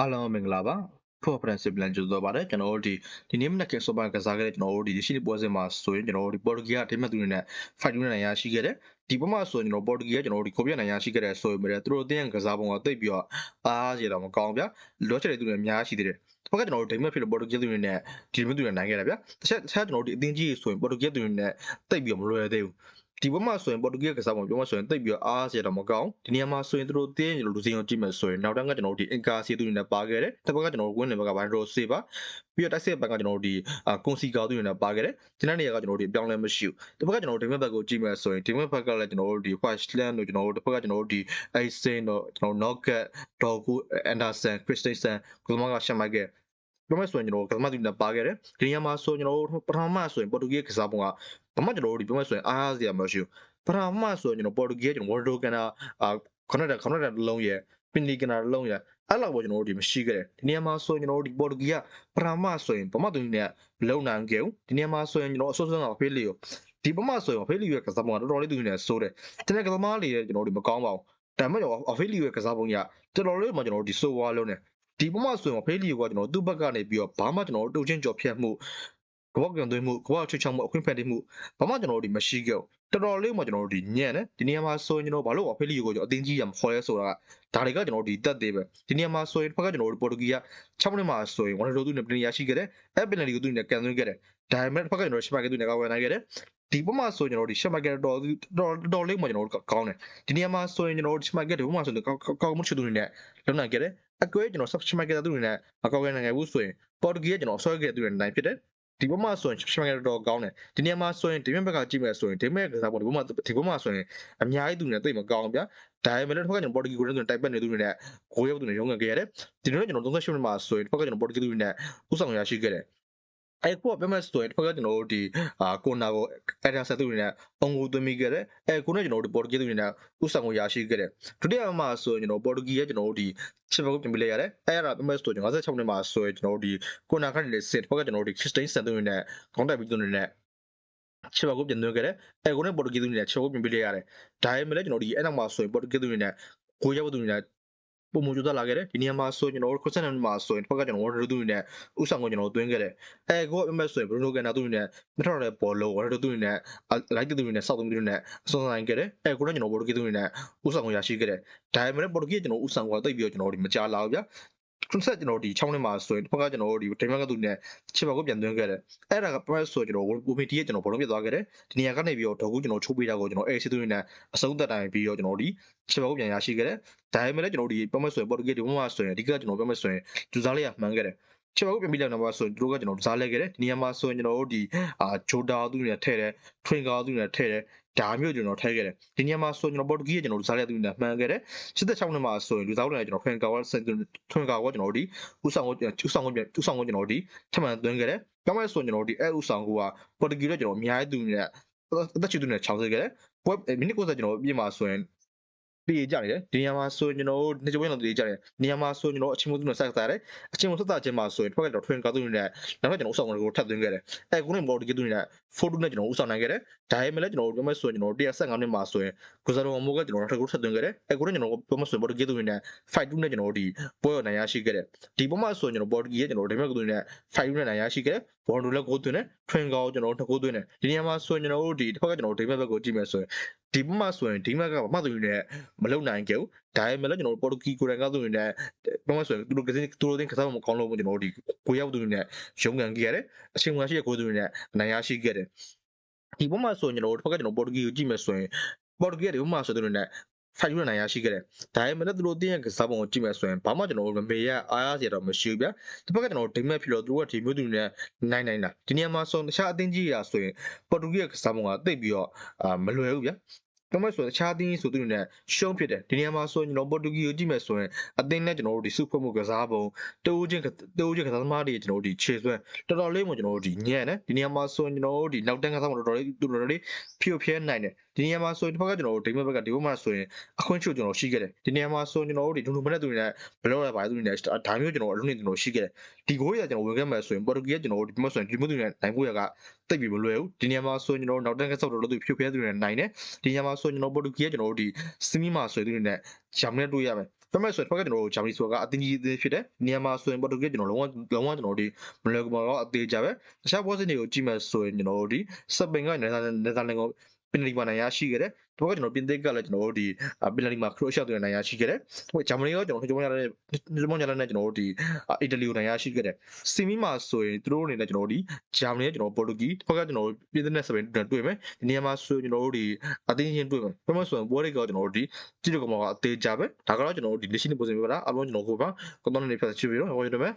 အားလုံးမင်္ဂလာပါ Conference Plan ကြိုဆိုပါတယ်ကျွန်တော်တို့ဒီဒီနေ့မနက်ကဆိုပါကစားခဲ့တဲ့ကျွန်တော်တို့ဒီရှိနေပွဲစဉ်မှာဆိုရင်ကျွန်တော်တို့ဒီပေါ်တူဂီကဒိမတ်သူတွေနဲ့ fight တူနဲ့ရရှိခဲ့တယ်ဒီဘက်မှာဆိုရင်ကျွန်တော်ပေါ်တူဂီကကျွန်တော်တို့ဒီကိုပြနိုင်ရရှိခဲ့တဲ့ဆိုရင်လည်းသူတို့အသင်းကစားပုံကတိတ်ပြီးတော့အားရတော့မကောင်းဗျာလောချယ်တဲ့သူတွေအများရှိသေးတယ်ဘက်ကကျွန်တော်တို့ဒိမတ်ဖြစ်လို့ပေါ်တူဂီသူတွေနဲ့ဒီမတ်သူတွေနိုင်ခဲ့တယ်ဗျာတစ်ချက်တစ်ချက်ကျွန်တော်တို့ဒီအသင်းကြီးဆိုရင်ပေါ်တူဂီသူတွေနဲ့တိတ်ပြီးတော့မလွယ်သေးဘူး ဒီဘက်မှာဆိုရင်ပေါ်တူဂီကစားပုံပြောမှဆိုရင်တိတ်ပြီးတော့အားရတော့မကောင်းဒီနေရာမှာဆိုရင်သူတို့တင်းကျွန်တော်လူစင်းကိုကြည့်မယ်ဆိုရင်နောက်တန်းကကျွန်တော်တို့ဒီအင်ကာစီသူတွေနဲ့ပါခဲ့တယ်တစ်ဘက်ကကျွန်တော်တို့ဝင်းနေဘက်ကဘိုင်ရိုဆေးပါပြီးတော့တိုက်စစ်ဘက်ကကျွန်တော်တို့ဒီကွန်စီကာသူတွေနဲ့ပါခဲ့တယ်ဒီနေ့နေရာကကျွန်တော်တို့ဒီအပြောင်းလဲမရှိဘူးတစ်ဘက်ကကျွန်တော်တို့ဒီမက်ဘက်ကိုကြည့်မယ်ဆိုရင်ဒီမက်ဘက်ကလည်းကျွန်တော်တို့ဒီ Westland တို့ကျွန်တော်တို့တစ်ဘက်ကကျွန်တော်တို့ဒီ Aisen တို့ကျွန်တော် Nugget Dogu Anderson Christensen ကိုမကရှမိုက်ကပြောမယ်ဆိုရင်ကျွန်တော်ကမ္ဘာတူနဲ့ပါခဲ့တယ်ဒီနေရာမှာဆိုကျွန်တော်တို့ပထမဆိုရင်ပေါ်တူဂီကစားပုံက ဘာမှကျွန်တော်တို့ဒီပြောမယ်ဆိုရင်အားအားစရာမရှိဘူးပထမဆိုရင်ကျွန်တော်ပေါ်တူဂီကကျွန်တော်ဝါဒိုကန်နာအာခဏတခဏတလုံးရဲ့ပင်လီကန်နာလုံးရဲ့အဲ့လောက်ပဲကျွန်တော်တို့ဒီမရှိခဲ့တယ်ဒီနေရာမှာဆိုရင်ကျွန်တော်တို့ဒီပေါ်တူဂီကပထမဆိုရင်ဘာမှတူနဲ့လုံနိုင်ကြဘူးဒီနေရာမှာဆိုရင်ကျွန်တော်အစိုးဆုံးကဖေးလီကိုဒီပမာဆိုရင်ဖေးလီရဲ့ကစားပုံကတော်တော်လေးတူနေဆိုးတယ်တကယ်ကသမားလေးရဲ့ကျွန်တော်တို့မကောင်းပါဘူးဒါမှမဟုတ်အဖေးလီရဲ့ကစားပုံကတော်တော်လေးမှကျွန်တော်တို့ဒီဆိုးဝါးလုံးနေဒီပမာဆိုရင်ဖေးလီကကျွန်တော်သူ့ဘက်ကနေပြီးတော့ဘာမှကျွန်တော်တို့တုတ်ချင်းကြော်ဖြတ်မှု ကဘော့ကန်သွင်းမှုကဘော့ချွတ်ချောင်းမှုအခွင့်ဖက်တိမှုဘာမှကျွန်တော်တို့ဒီမရှိခဲ့ဘူးတော်တော်လေးမှကျွန်တော်တို့ဒီညံ့တယ်ဒီနေရာမှာဆိုရင်ကျွန်တော်ဘာလို့အဖေးလီကိုကျွန်တော်အတင်းကြီးရမခေါ်ရဲဆိုတာကဒါတွေကကျွန်တော်တို့ဒီတက်သေးပဲဒီနေရာမှာဆိုရင်ဘက်ကကျွန်တော်တို့ပေါ်တူဂီက6မိနစ်မှာဆိုရင်ဝန်တော်သူနဲ့ပင်ရရှိခဲ့တယ်အဲပင်လီကိုသူနဲ့ကန်သွင်းခဲ့တယ်ဒါပေမဲ့ဘက်ကကျွန်တော်ရှမကသူနဲ့ကောက်ဝယ်နိုင်ခဲ့တယ်ဒီပမာဆိုရင်ကျွန်တော်ဒီရှမကတော်တော်တော်လေးမှကျွန်တော်တို့ကောင်းတယ်ဒီနေရာမှာဆိုရင်ကျွန်တော်တို့ရှမကဒီပမာဆိုရင်ကောက်ကောက်မှုချသူတွေနဲ့လုံနိုင်ခဲ့တယ်အကွဲကျွန်တော် ship ကသူတွေနဲ့မကောက်ခဲ့နိုင်ဘူးဆိုရင်ပေါ်တူဂီကကျွန်တော်ဆွဲခဲ့သူတွေနိုင်ဖြစ်တယ် ဒီဘက်မှာဆိုရင် ship ကတော်ကောင်းတယ်ဒီနေရာမှာဆိုရင်ဒီဘက်ဘက်ကကြည့်မယ်ဆိုရင်ဒီဘက်ကစားပေါ်ဒီဘက်မှာဒီဘက်မှာဆိုရင်အများကြီးသူတွေနဲ့တိတ်မကောင်းဗျာဒါပေမဲ့လည်းတစ်ခါကျွန်တော်ပေါ်တူဂီကိုလည်းတိုက်ပတ်နေသူတွေနဲ့ကိုရောက်သူတွေရုံးငယ်ခဲ့ရတယ်ဒီနေ့ကျွန်တော်38မိနစ်မှာဆိုရင်တစ်ခါကျွန်တော်ပေါ်တူဂီသူတွေနဲ့ဥဆောင်ရရှိခဲ့တယ် အဲ့ကိုပြမဲ့ဆိုရင်တစ်ခါကျွန်တော်တို့ဒီအာကိုနာကိုအဲ့ဒါဆက်သူတွေနဲ့အုံကိုသွင်းမိခဲ့တယ်အဲ့ကိုနဲ့ကျွန်တော်တို့ပေါ်တူဂီသူတွေနဲ့ဥဆောင်ကိုရရှိခဲ့တယ်ဒုတိယမှာဆိုရင်ကျွန်တော်ပေါ်တူဂီရဲ့ကျွန်တော်တို့ဒီချစ်ဘကိုပြင်ပြလိုက်ရတယ်အဲ့ဒါပြမဲ့ဆိုကျွန်တော်56နှစ်မှာဆိုရင်ကျွန်တော်တို့ဒီကိုနာခန့်နေစစ်တစ်ခါကျွန်တော်တို့ဒီခရစ်စတင်းဆန်သူတွေနဲ့ခေါင်းတက်ပြီးသူတွေနဲ့ချစ်ဘကိုပြင်သွင်းခဲ့တယ်အဲ့ကိုနဲ့ပေါ်တူဂီသူတွေနဲ့ချစ်ဘကိုပြင်ပြလိုက်ရတယ်ဒါပေမဲ့လည်းကျွန်တော်ဒီအဲ့နောက်မှာဆိုရင်ပေါ်တူဂီသူတွေနဲ့ကိုရောက်သူတွေနဲ့ ပုံမူကြတာလာခဲ့တယ်ဒီနေရာမှာဆိုကျွန်တော်တို့ခရစ်စတန်မှာဆိုရင်တစ်ခါကကျွန်တော်ဝါဒတူတွေနဲ့ဥဆောင်ကိုကျွန်တော်သွင်းခဲ့တယ်အဲကိုအမက်ဆိုရင်ဘရူနိုကန်နာသူတွေနဲ့မထော်တဲ့ဘောလုံးဝါဒတူတွေနဲ့လိုက်တူတွေနဲ့စောက်တူတွေနဲ့အစွမ်းဆိုင်ခဲ့တယ်အဲကိုတော့ကျွန်တော်ဘော်ဒူကီတွေနဲ့ဥဆောင်ကိုရရှိခဲ့တယ်ဒါပေမဲ့ဘော်ဒူကီကျွန်တော်ဥဆောင်ကိုတိတ်ပြီးတော့ကျွန်တော်ဒီမကြလာဘူးဗျာ ကွန်ဆက်ကျွန်တော်ဒီ6နှစ်မှာဆိုရင်တစ်ခါကကျွန်တော်တို့ဒီဒိမန်ကသူနဲ့ချစ်ပါကိုပြန်သွင်းခဲ့တယ်အဲ့ဒါက press ဆိုကျွန်တော်ဝူမီတီရဲ့ကျွန်တော်ဘောလုံးပြသွားခဲ့တယ်ဒီနေရာကနေပြီးတော့ဒေါကူကျွန်တော်ချိုးပေးတာကိုကျွန်တော်အဲ့စစ်သူတွေနဲ့အဆုံးသက်တိုင်ပြီးတော့ကျွန်တော်ဒီချစ်ပါကိုပြန်ရရှိခဲ့တယ်ဒါပေမဲ့လည်းကျွန်တော်ဒီ promise ဆိုရင် Portuguese ဒီမှာဆိုရင်အဓိကကျွန်တော် promise ဆိုရင်ဒူစားလေးကမှန်းခဲ့တယ် ချစ်ပါကိုပြန်ပြီးလောက်တော့ဆိုရင်တို့ကကျွန်တော်ဒူစားလဲခဲ့တယ်ဒီနေရာမှာဆိုရင်ကျွန်တော်တို့ဒီအာဂျိုတာသူတွေနဲ့ထည့်တယ်ထွင်ကာသူတွေနဲ့ထည့်တယ်ဒါမျိုးကျွန်တော်ထည့်ခဲ့တယ်ဒီနေရာမှာဆိုကျွန်တော်ပေါ်တူဂီကကျွန်တော်လူစားရတဲ့သူနဲ့မှန်ခဲ့တယ်86နှစ်မှာဆိုရင်လူစားတွေနဲ့ကျွန်တော်ဖွင့်ကာဝါထွင်ကာဝါကျွန်တော်ဒီဥဆောင်ကိုဥဆောင်ကိုဥဆောင်ကိုကျွန်တော်ဒီထမှန်သွင်းခဲ့တယ်ပြောင်းမဲ့ဆိုကျွန်တော်ဒီအဲဥဆောင်ကိုကပေါ်တူဂီတော့ကျွန်တော်အများကြီးသူနဲ့အသက်ချူသူနဲ့60ခဲ့တယ်ပွဲမိနစ်90ကျွန်တော်ပြင်မှာဆိုရင် ပြေးကြနေတယ်ဒီနေရာမှာဆိုရင်ကျွန်တော်တို့နှစ်ကြိမ်လောက်ပြေးကြတယ်နေရာမှာဆိုရင်ကျွန်တော်အချင်းမို့သူနဲ့ဆက်စားတယ်အချင်းမို့ဆက်စားခြင်းမှာဆိုရင်ထွက်ကတော့ထွင်ကားသူနဲ့နောက်ထပ်ကျွန်တော်ဥဆောင်ကိုထပ်သွင်းခဲ့တယ်အဲခုနေမော်ဒီကသူနဲ့ဖိုတူနဲ့ကျွန်တော်ဥဆောင်နိုင်ခဲ့တယ်ဒါပေမဲ့လည်းကျွန်တော်တို့ပြောမဲ့ဆိုရင်ကျွန်တော်115နှစ်မှာဆိုရင်ဂူဇာရိုမိုကကျွန်တော်ထပ်ကိုထပ်သွင်းခဲ့တယ်အဲခုနေကျွန်တော်ပြောမဲ့ဆိုရင်ဘော်ဒီကသူနဲ့5 2နဲ့ကျွန်တော်ဒီပွဲရနိုင်ရရှိခဲ့တယ်ဒီပုံမှာဆိုရင်ကျွန်တော်ဘော်ဒီရဲ့ကျွန်တော်ဒီမဲ့ကသူနဲ့5 2နဲ့နိုင်ရရှိခဲ့တယ်ဘော်ဒူလည်းကိုသွင်းတယ်ထွင်ကောကျွန်တော်တို့ကိုသွင်းတယ်ဒီနေရာမှာဆိုရင်ကျွန်တော်တို့ဒီတစ်ခါကကျွန်တော်ဒိမက်ဘက်ကိုကြည့်မယ်ဆိုရင်ဒီဘက်မှာဆိုရင်ဒီမက်ကဘာမှသူနဲ့မလုံနိုင်ကြဘူး ဒါပေမဲ့လည်းကျွန်တော်တို့ပေါ်တူဂီကိုရန်ကသူတွေနဲ့ဘာမှဆိုရင်သူတို့ကစင်းသူတို့တင်ကစားမကောင်းလို့ကျွန်တော်တို့ဒီကိုရောက်သူတွေနဲ့ရုံးကန်ခဲ့ရတယ်အချိန်မှရှိတဲ့ကိုသူတွေနဲ့နိုင်ရရှိခဲ့တယ်ဒီဘက်မှာဆိုရင်ကျွန်တော်တို့တစ်ခါကကျွန်တော်ပေါ်တူဂီကိုကြည့်မယ်ဆိုရင်ပေါ်တူဂီကဒီဘက်မှာဆိုသူတွေနဲ့ဖိုင်ယူနိုင်ရရှိခဲ့တယ်။ဒါပေမဲ့လည်းသူတို့တင်းရဲ့ကစားပုံကိုကြည့်မယ်ဆိုရင်ဘာမှကျွန်တော်တို့မေရအားရစရာတော့မရှိဘူးဗျာ။တစ်ဖက်ကကျွန်တော်ဒိမက်ဖြစ်လို့သူတို့ကဒီမျိုးသူတွေနဲ့နိုင်နိုင်တာဒီနေရာမှာဆိုတခြားအသင်းကြီးရာဆိုရင်ပေါ်တူဂီရဲ့ကစားပုံကတိတ်ပြီးတော့အာမလွယ်ဘူးဗျာ။ ကျွန်တော်ဆိုတခြားအသင်းဆိုသူတွေနဲ့ရှုံးဖြစ်တယ်ဒီနေရာမှာဆိုရင်ကျွန်တော်ပေါ်တူဂီကိုကြည့်မယ်ဆိုရင်အသင်းနဲ့ကျွန်တော်တို့ဒီစုဖွဲ့မှုကစားပုံတိုးချင်းတိုးချင်းကစားသမားတွေကျွန်တော်တို့ဒီခြေဆွဲတော်တော်လေးမှကျွန်တော်တို့ဒီညံ့တယ်ဒီနေရာမှာဆိုရင်ကျွန်တော်တို့ဒီနောက်တန်းကစားပုံတော်တော်လေးတော်တော်လေးဖြိုဖျဲနိုင်တယ် ဒီနေရာမှာဆိုရင်တစ်ဖက်ကကျွန်တော်တို့ဒိမဘက်ကဒီဘက်မှာဆိုရင်အခွင့်ချုပ်ကျွန်တော်ရှိခဲ့တယ်ဒီနေရာမှာဆိုရင်ကျွန်တော်တို့ဒီဒုံဒုံမနဲ့သူတွေနဲ့ဘလော့ရပါသူတွေနဲ့ဒါမျိုးကျွန်တော်အလုံးနေကျွန်တော်ရှိခဲ့တယ်ဒီဂိုးရကျွန်တော်ဝင်ခဲ့မယ်ဆိုရင်ပေါ်တူဂီကကျွန်တော်တို့ဒီမှာဆိုရင်ဒီမျိုးသူတွေနဲ့နိုင်ဖို့ရကတိတ်ပြီးမလွယ်ဘူးဒီနေရာမှာဆိုရင်ကျွန်တော်တို့နောက်တန်းကဆောက်တော်တို့ဖြိုဖျဲသူတွေနဲ့နိုင်တယ်ဒီနေရာမှာဆိုရင်ကျွန်တော်ပေါ်တူဂီကကျွန်တော်တို့ဒီစမီမာဆိုရင်သူတွေနဲ့ဂျမ်နဲ့တွေ့ရမယ်ပြောမယ်ဆိုရင်ဖက်ကကျွန်တော်တို့ဂျာမနီဆိုတာကအတင်းကြီးအသေးဖြစ်တယ်နေရာမှာဆိုရင်ပေါ်တူဂီကျွန်တော်လုံးဝလုံးဝကျွန်တော်တို့မလွယ်ကူပါတော့အသေးကြပဲတခြားပွဲစဉ်တွေကိုကြည့်မယ်ဆိုရင်ကျွန်တော်တို့ဒီစပင်ကနယ်သာနယ်သာလန်ကို ပင်နလီမှာနိုင်ရရှိခဲ့တယ်ဒီဘက်ကကျွန်တော်ပြင်သစ်ကလည်းကျွန်တော်တို့ဒီပင်နလီမှာခရိုရှော့တွေနိုင်ရရှိခဲ့တယ်ဟိုဂျာမနီကကျွန်တော်တို့ဂျာမနီရတဲ့ဂျာမနီရတဲ့ကျွန်တော်တို့ဒီအီတလီကိုနိုင်ရရှိခဲ့တယ်စီမီမှာဆိုရင်သူတို့အနေနဲ့ကျွန်တော်တို့ဒီဂျာမနီကကျွန်တော်ပေါ်တူဂီဘက်ကကျွန်တော်တို့ပြင်သစ်နဲ့စပင်တွေ့မယ်ဒီနေရာမှာဆိုရင်ကျွန်တော်တို့ဒီအတင်းချင်းတွေ့မယ်ပြောမယ်ဆိုရင်ပွဲတွေကကျွန်တော်တို့ဒီကြည့်လို့ကောင်ကအသေးကြပဲဒါကတော့ကျွန်တော်တို့ဒီလက်ရှိနေပုံစံမျိုးပါလားအလုံးကျွန်တော်ကိုပါကတော့နေဖက်ချစ်ပြီးတော့ဟောရတယ်မယ်